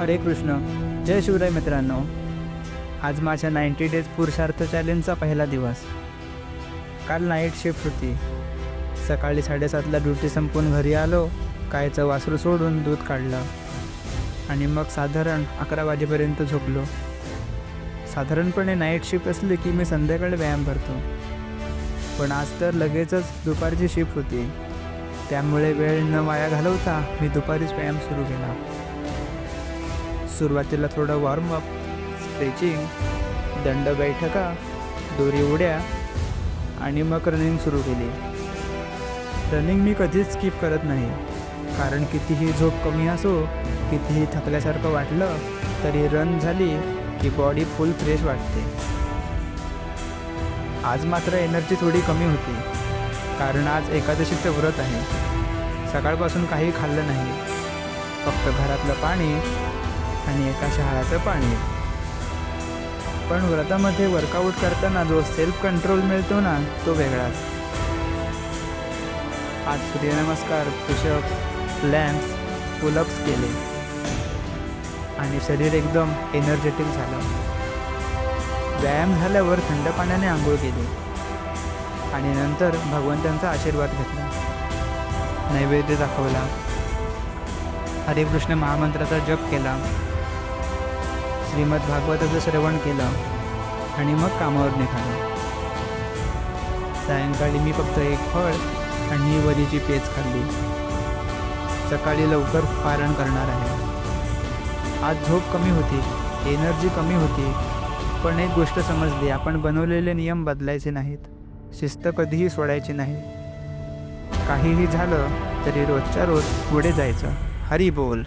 हरे कृष्ण जय शिवराय मित्रांनो. आज माझ्या नाईन्टी डेज पुरुषार्थ चॅलेंजचा पहिला दिवस. काल नाईट शिफ्ट होती. सकाळी साडेसातला ड्युटी संपून घरी आलो कायचं वासरू सोडून दूध काढलं. आणि मग साधारण अकरा वाजेपर्यंत झोपलो. साधारणपणे नाईट शिफ्ट असली की मी संध्याकाळी व्यायाम करतो. पण आज तर लगेचच दुपारची शिफ्ट होती. त्यामुळे वेळ न वाया घालवता मी दुपारीच व्यायाम सुरू केला. सुरुवातीला थोडं वॉर्मअप स्ट्रेचिंग दंड बैठका दोरी उड्या आणि मग रनिंग सुरू केली. रनिंग मी कधीच स्किप करत नाही. कारण कितीही झोप कमी असो कितीही थकल्यासारखं वाटलं तरी रन झाली की बॉडी फुल फ्रेश वाटते. आज मात्र एनर्जी थोडी कमी होती. कारण आज एकादशीचं व्रत आहे. सकाळपासून काही खाल्लं नाही. फक्त घरातलं पाणी आणि एका शहाळाचं पाणी. पण व्रतामध्ये वर्कआउट करताना जो सेल्फ कंट्रोल मिळतो ना तो वेगळाच. आज सूर्यनमस्कार पुशअप्स लॅम्प्स पुलअप्स केले. आणि शरीर एकदम एनर्जेटिक झालं. व्यायाम झाल्यावर थंड पाण्याने आंघोळ केली. आणि नंतर भगवंतांचा आशीर्वाद घेतला. नैवेद्य दाखवला. हरे कृष्ण महामंत्राचा जप केला. श्रीमद भागवताचं श्रवण केलं आणि मग कामावर निघालो. सायंकाळी मी फक्त एक फळ आणि वरीची पेच खाल्ली. सकाळी लवकर पारण करणार आहे. आज झोप कमी होती एनर्जी कमी होती पण एक गोष्ट समजली आपण बनवलेले नियम बदलायचे नाहीत शिस्त कधीही सोडायची नाही. काहीही झालं तरी रोजच्या रोज पुढे जायचं. हरी बोल.